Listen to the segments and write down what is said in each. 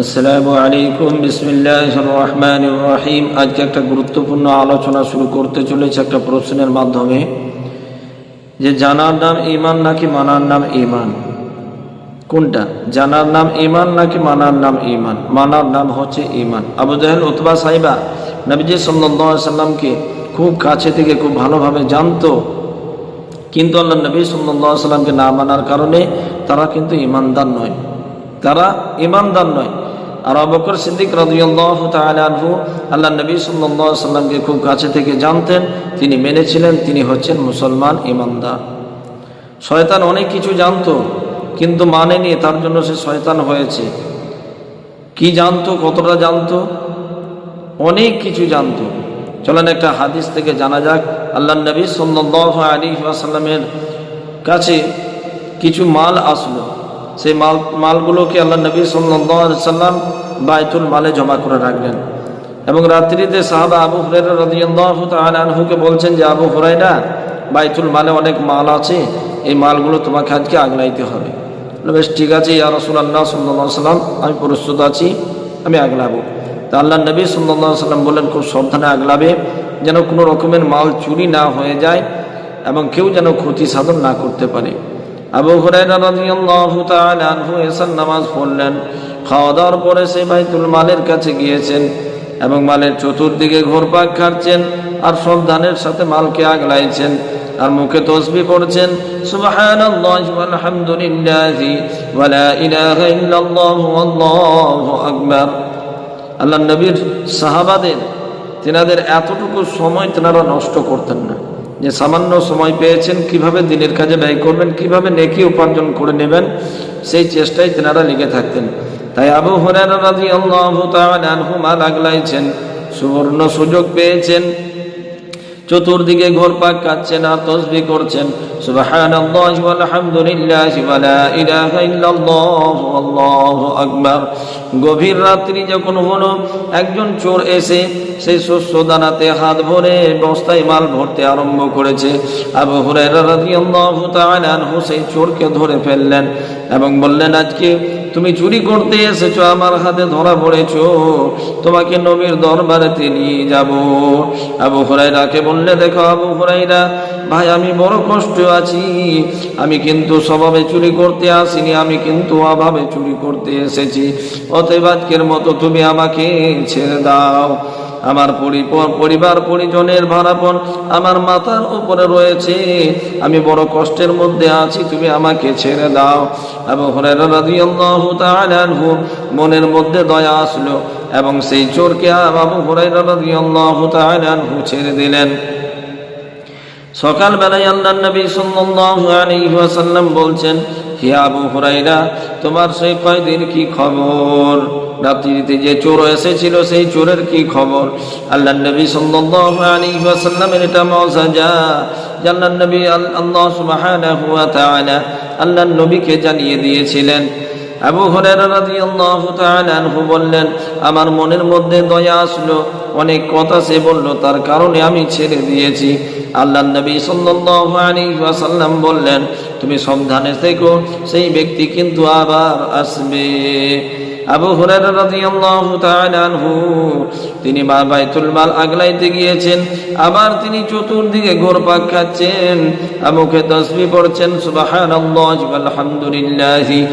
আসসালামু আলাইকুম। বিসমিল্লাহ রহমান রহিম আজকে একটা গুরুত্বপূর্ণ আলোচনা শুরু করতে চলেছে একটা প্রশ্নের মাধ্যমে। যে জানার নাম ইমান নাকি মানার নাম ইমান কোনটা? জানার নাম ইমান নাকি মানার নাম ইমান মানার নাম হচ্ছে ইমান আবু জাহেল, উতবা সাইবা নবীজি সাল্লাহ সাল্লামকে খুব কাছে থেকে খুব ভালোভাবে জানতো। কিন্তু আল্লাহ নবী সাল্লাহ সাল্লামকে না মানার কারণে তারা কিন্তু ইমানদার নয়। তারা ইমানদার নয়। আর অবকর সিদ্দিক রাদিয়াল্লাহু আনহু আল্লাহ নবী আলাইহি সাল্লামকে খুব কাছে থেকে জানতেন। তিনি মেনেছিলেন, তিনি হচ্ছেন মুসলমান ইমানদার। শয়তান অনেক কিছু জানতো, কিন্তু মানেনি, তার জন্য সে শয়তান হয়েছে। কি জানতো, কতটা জানতো? অনেক কিছু জানতো। চলেন একটা হাদিস থেকে জানা যাক। আল্লাহ নবী সাল্লাল্লাহু আলাইহি ওয়াসাল্লামের কাছে কিছু মাল আসলো। সেই মাল মালগুলোকে আল্লাহ নবী সাল্লাম বায়তুল মালে জমা করে রাখলেন। এবং রাত্রিতে সাহাবা আবু হুরাইরা রাদিয়াল্লাহু তাআলা আনহুকে বলছেন যে, আবু হুরাইরা বাইতুল মালে অনেক মাল আছে, এই মালগুলো তোমাকে আজকে আগলাইতে হবে। বেশ, ঠিক আছে, ইয়া রাসূলুল্লাহ সাল্লাল্লাহু আলাইহি সাল্লাম, আমি প্রস্তুত আছি, আমি আগলাবো। তা আল্লাহ নবী সাল্লাল্লাহু আলাইহি সাল্লাম বললেন, খুব সাবধানে আগলাবে, যেন কোনো রকমের মাল চুরি না হয়ে যায় এবং কেউ যেন ক্ষতি সাধন না করতে পারে। আবু হুরায়রা রাদিয়াল্লাহু তাআলা আনহু এসার নামাজ পড়লেন। খাওয়া দাওয়ার পরে সে বাইতুল মালের কাছে গিয়েছেন এবং মালের চতুর্দিকে ঘোরপাক খাচ্ছেন আর সব ধানের সাথে মালকে আগলাইছেন আর মুখে তসবি পড়ছেন। সুবহানাল্লাহি ওয়ালহামদুলিল্লাহি ওয়ালা ইলাহা ইল্লাল্লাহু আল্লাহু আকবার। আল্লাহ নবীর সাহাবাদের, তেনাদের এতটুকু সময় তেনারা নষ্ট করতেন না। যে সামান্য সময় পেয়েছেন, কীভাবে দিনের কাজে ব্যয় করবেন, কীভাবে নেকি উপার্জন করে নেবেন, সেই চেষ্টায় তেনারা লিখে থাকতেন। তাই আবু হরেন রাজি আল্লাহ আনহু মাল সুবর্ণ সুযোগ পেয়েছেন চতুর্দিকে ঘোরপাক কাচ্ছেন আর তসবি করছেন। সুবহানাল্লাহি ওয়ালহামদুলিল্লাহি ওয়া লা ইলাহা ইল্লাল্লাহু আল্লাহু আকবার। গভীর রাত্রি যখন হলো, একজন চোর এসে সেই শস্য দানাতে হাত ভরে বস্তায় মাল ভরতে আরম্ভ করেছে। আবু হুরায়রা রাদিয়াল্লাহু তাআলা আনহু সেই চোরকে ধরে ফেললেন। এবং বললেন, আজকে তুমি চুরি করতে এসেছ, আমার হাতে ধরা পড়েছো। তোমাকে নবীর দরবারেতে নিয়ে যাব। আবু হুরাইরাকে বললে, দেখো আবু হুরাইরা ভাই, আমি বড় কষ্ট আছি। আমি কিন্তু স্বভাবে চুরি করতে আসিনি, আমি কিন্তু অভাবে চুরি করতে এসেছি। অতএব আজকের মতো তুমি আমাকে ছেড়ে দাও। আমার পরি- পরিবার পরিজনের ভাড়াপন আমার মাথার উপরে রয়েছে। আমি বড় কষ্টের মধ্যে আছি, তুমি আমাকে ছেড়ে দাও। আনহু মনের মধ্যে দয়া আসলো এবং সেই চোরকে আবু হুরায়রা রাদিয়াল্লাহু ছেড়ে দিলেন। সকালবেলায় আল্লাহ নবী সাল্লাল্লাহু আলাইহি ওয়াসাল্লাম বলছেন হে আবু হুরাইরা তোমার সেই কয়দিন কি খবর? রাত্রিতে যে চোর এসেছিল, সেই চোরের কি খবর? আল্লাহ নবী সাল্লাল্লাহু আলাইহি ওয়াসাল্লামের এটা মজাজা। আল্লাহ নবী আল- আল্লাহ সুবহানাহু ওয়া তাআলা আল্লাহ নবীকে জানিয়ে দিয়েছিলেন। আবু হুরায়রা রাদিয়াল্লাহু তাআলা আনহু বললেন, আমার মনের মধ্যে দয়া আসলো। অনেক কথা সে বলল, তার কারণে আমি ছেড়ে দিয়েছি। আল্লাহ নবী সাল্লাম বললেন, তুমি সাবধানে থেকো, সেই ব্যক্তি কিন্তু আবার আসবে। আবু তিনি মা বাইতুল মাল আগলাইতে গিয়েছেন। আবার তিনি চতুর্দিকে ঘোরপাক খাচ্ছেন মুখে তসবি পড়ছেন, সুবহানাল্লাহি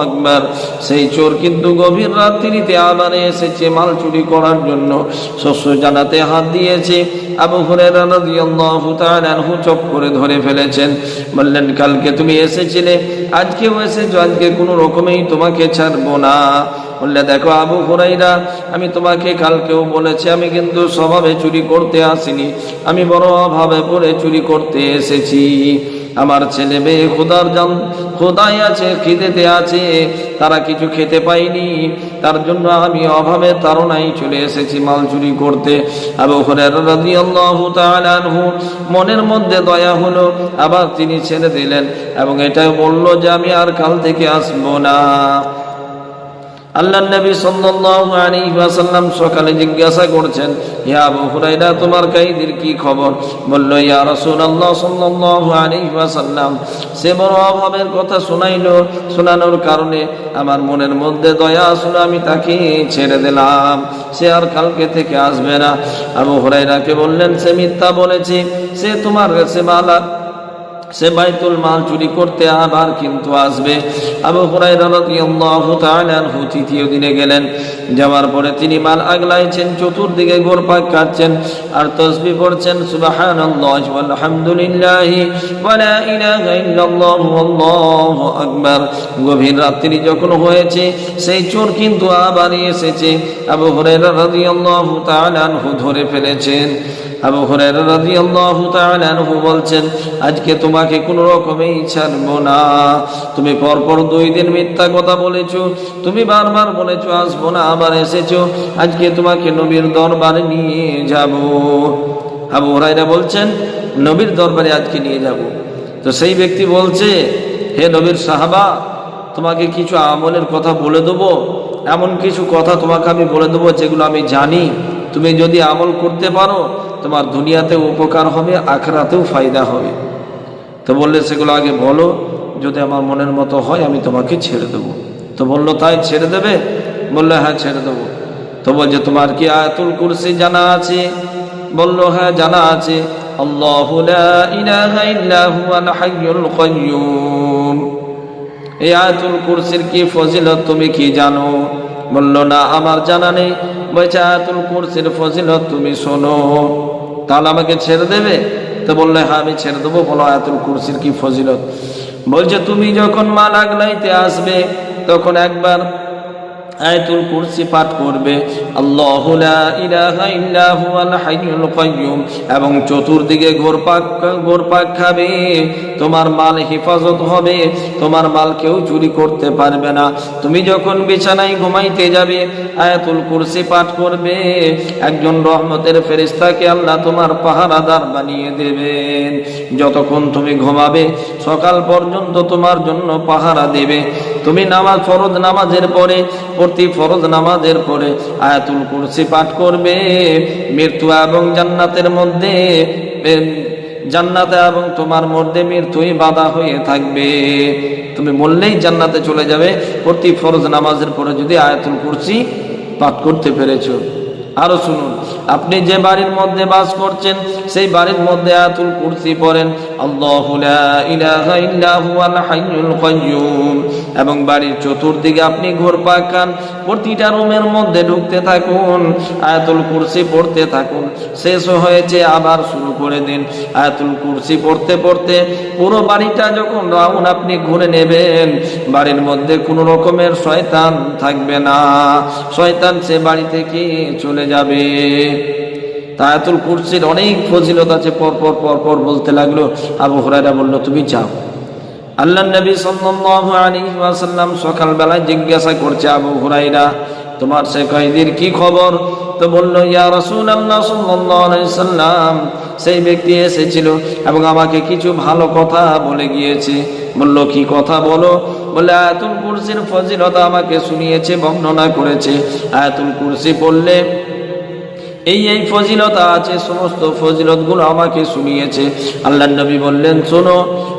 আকবার। সেই চোর কিন্তু গভীর রাত্রিতে আবার এসেছে মাল চুরি করার জন্য। শস্য জানাতে হাত দিয়েছে। আবু হুরায়রা চপ করে ধরে ফেলেছেন। বললেন, কালকে তুমি এসেছিলে, আজকেও এসেছ আজকে কোনো রকমেই তোমাকে ছাড়বো না। বললে, দেখো আবু হুরাইরা, আমি তোমাকে কালকেও বলেছি, আমি কিন্তু স্বভাবে চুরি করতে আসিনি। আমি বড় অভাবে পড়ে চুরি করতে এসেছি। আমার ছেলে মেয়ে খোদার জান, খোদাই আছে, খিদেতে আছে, তারা কিছু খেতে পায়নি। তার জন্য আমি অভাবে তারনাই চলে এসেছি মাল চুরি করতে। আবু আনহু মনের মধ্যে দয়া হলো, আবার তিনি ছেড়ে দিলেন এবং এটা বলল যে আমি আর কাল থেকে আসব না। আল্লাহ নবী ওয়াসাল্লাম সকালে জিজ্ঞাসা করছেন, ইয়া আবু হুরায়রা, তোমার কাইদের কি খবর? বলল, ইয়া রাসূলুল্লাহ সাল্লাল্লাহু আলাইহি ওয়াসাল্লাম সে বড় অভাবের কথা শোনাইলো, শোনানোর কারণে আমার মনের মধ্যে দয়া আসলো, আমি তাকে ছেড়ে দিলাম। সে আর কালকে থেকে আসবে না। আবু হুরায়রাকে বললেন, সে মিথ্যা বলেছে, সে তোমার কাছে মালা সে বাইতুল মাল চুরি করতে আবার কিন্তু আসবে। আবু তাআলা আনহু তৃতীয় দিনে গেলেন। যাওয়ার পরে তিনি মাল আগলাইছেন, চতুর্দিকে ঘোরপাক কাটছেন আর তসবিহ পড়ছেন আল্লাহু আকবার। গভীর রাত্রি যখন হয়েছে, সেই চোর কিন্তু আবার এসেছে। আবু হুরায়রা রাদিয়াল্লাহু তাআলা আনহু ধরে ফেলেছেন। আবু হুরায়রা রাদিয়াল্লাহু তাআলা আনহু বলছেন, আজকে তোমাকে কোনো রকমেই ছাড়বো না। তুমি পরপর দুই দিন মিথ্যা কথা বলেছ, তুমি বারবার বলেছ, আসব না, আবার এসেছ, আজকে তোমাকে নবীর দরবারে নিয়ে যাব। আবু হুরায়রা বলছেন, নবীর দরবারে আজকে নিয়ে যাব। তো সেই ব্যক্তি বলছে, হে নবীর সাহাবা, তোমাকে কিছু আমলের কথা বলে দেবো, এমন কিছু কথা তোমাকে আমি বলে দেবো যেগুলো আমি জানি। তুমি যদি আমল করতে পারো, তোমার দুনিয়াতেও উপকার হবে, আখরাতেও ফায়দা হবে। তো বললে, সেগুলো আগে বলো, যদি আমার মনের মতো হয়, আমি তোমাকে ছেড়ে দেবো। তো বলল, তাই ছেড়ে দেবে? বলল হ্যাঁ ছেড়ে দেবো। তো বলছে, তোমার কি আয়াতুল কুরসি জানা আছে? বলল হ্যাঁ জানা আছে। এই আয়াতুল কুরসির কি ফজিলত তুমি কি জানো? বলল, না, আমার জানা নেই। বলছে, আয়াতুল কুরসির ফজিলত তুমি শোনো। তাহলে আমাকে ছেড়ে দেবে? তো বললে হ্যাঁ আমি ছেড়ে দেবো, বলো আয়াতুল কুরসির কি ফজিলত? বলছে, তুমি যখন মা লাগলাইতে আসবে, তখন একবার আয়াতুল কুরসি পাঠ করবে। আল্লাহু লা ইলাহা ইল্লা হুয়াল হাইয়ুল কাইয়্যুম। এবং চতুর্দিকে ঘোরপাক ঘোরপাক খাবে। তোমার মাল হেফাজত হবে। তোমার মাল কেউ চুরি করতে পারবে না। তুমি যখন বিছানায় ঘুমাইতে যাবে, আয়াতুল কুরসি পাঠ করবে। একজন রহমতের ফেরেশতাকে আল্লাহ তোমার পাহারাদার বানিয়ে দেবেন। যতক্ষণ তুমি ঘুমাবে, সকাল পর্যন্ত তোমার জন্য পাহারা দেবে। তুমি নামাজ ফরজ নামাজের পরে, প্রতি ফরজ নামাজের পরে আয়াতুল কুরসি পাঠ করবে। মৃত্যু এবং জান্নাতের মধ্যে জান্নাতে এবং তোমার মধ্যে মৃত্যুই বাধা হয়ে থাকবে। তুমি বললেই জান্নাতে চলে যাবে। প্রতি ফরজ নামাজের পরে যদি আয়াতুল কুরসি পাঠ করতে পেরেছ। আরও শুনুন, আপনি যে বাড়ির মধ্যে বাস করছেন, সেই বাড়ির মধ্যে আয়াতুল কুরসি পড়েন। আল্লাহু এবং বাড়ির চতুর্দিকে আপনি ঘোর পাকান, প্রতিটা রুমের মধ্যে ঢুকতে থাকুন, আয়াতুল কুরসি পড়তে থাকুন। শেষ হয়েছে, আবার শুরু করে দিন। আয়াতুল কুরসি পড়তে পড়তে পুরো বাড়িটা যখন রাউন্ড আপনি ঘুরে নেবেন, বাড়ির মধ্যে কোনো রকমের শয়তান থাকবে না। শয়তান সে বাড়ি থেকে চলে যাবে? তায়াতুল কুরসির অনেক ফজিলত আছে, পর পর পর পর বলতে লাগল, আবু হুরায়রা বলল, তুমি যাও। আল্লাহ নবী সাল্লাল্লাহু আলাইহি ওয়াসাল্লাম সকালবেলায় জিজ্ঞাসা করছে আবু হুরায়রা, তোমার সে কয়েদির কি খবর? তো বলল, ইয়া রাসূলুল্লাহ সাল্লাল্লাহু আলাইহি সাল্লাম সেই ব্যক্তি এসেছিল এবং আমাকে কিছু ভালো কথা বলে গিয়েছে। বলল, কি কথা বলো? বলে আয়াতুল কুরসির ফজিলত আমাকে শুনিয়েছে, বর্ণনা করেছে। আয়াতুল কুরসি বললে এই এই ফজিলত আছে, সমস্ত ফজিলতগুলো আমাকে শুনিয়েছে। আল্লাহ নবী বললেন, শোনো,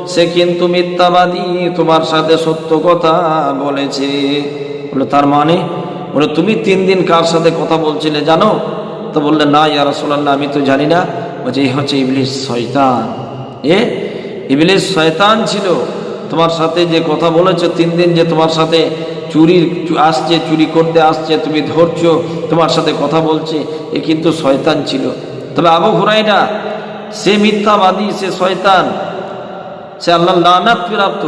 সে কিন্তু মিথ্যাবাদী, তোমার সাথে সত্য কথা বলেছে। বলে, তার মানে? বলে, তুমি তিন দিন কার সাথে কথা বলছিলে জানো? তো বললে, না, ইয়া রাসূলুল্লাহ, আমি তো জানি না। বলছে, এই হচ্ছে ইবলিশ শয়তান। এ ইবলিশ শয়তান ছিল, তোমার সাথে যে কথা বলেছ, তিন দিন যে তোমার সাথে চুরি আসছে, চুরি করতে আসছে, তুমি ধরছো, তোমার সাথে কথা বলছে, এ কিন্তু শয়তান ছিল। তবে আবু হুরাইরা সে মিথ্যাবাদী, সে শয়তান, সে আল্লাহ লানাত প্রাপ্ত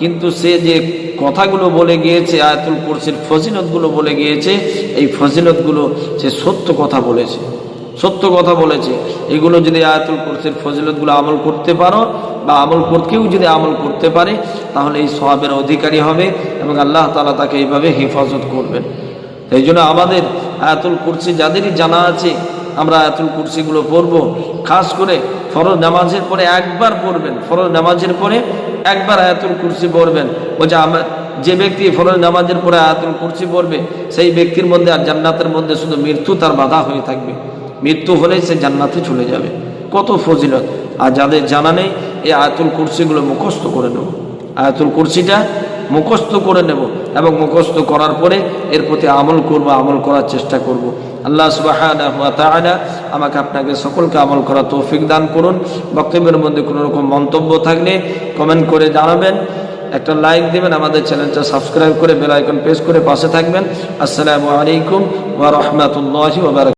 কিন্তু সে যে কথাগুলো বলে গিয়েছে, আয়াতুল কুরসির ফজিলতগুলো বলে গিয়েছে, এই ফজিলতগুলো সে সত্য কথা বলেছে। সত্য কথা বলেছে। এগুলো যদি আয়াতুল কুরসির ফজিলতগুলো আমল করতে পারো বা আমল করতেও যদি আমল করতে পারে, তাহলে এই সবের অধিকারী হবে এবং আল্লাহ তালা তাকে এইভাবে হেফাজত করবেন। এই জন্য আমাদের আয়াতুল কুরসি যাদেরই জানা আছে, আমরা আয়াতুল কুরসিগুলো পড়ব। খাস করে ফরজ নামাজের পরে একবার পড়বেন। ফরজ নামাজের পরে একবার আয়াতুল কুরসি পড়বেন। বলছে আমার যে ব্যক্তি ফরজ নামাজের পরে আয়াতুল কুরসি পড়বে, সেই ব্যক্তির মধ্যে আর জান্নাতের মধ্যে শুধু মৃত্যু, তার বাধা হয়ে থাকবে। মৃত্যু হলে সে জান্নাতে চলে যাবে। কত ফজিলত। আর যাদের জানা নেই, এই আয়াতুল কুরসিগুলো মুখস্থ করে নেব। আয়াতুল কুরসিটা মুখস্থ করে নেব এবং মুখস্থ করার পরে এর প্রতি আমল করব, আমল করার চেষ্টা করব। আল্লাহ তাআলা আমাকে আপনাকে সকলকে আমল করা তৌফিক দান করুন। বক্তব্যের মধ্যে কোনো রকম মন্তব্য থাকলে কমেন্ট করে জানাবেন। একটা লাইক দেবেন, আমাদের চ্যানেলটা সাবস্ক্রাইব করে বেলাইকন প্রেস করে পাশে থাকবেন। আসসালামু আলাইকুম ওয়া রাহমাতুল্লাহি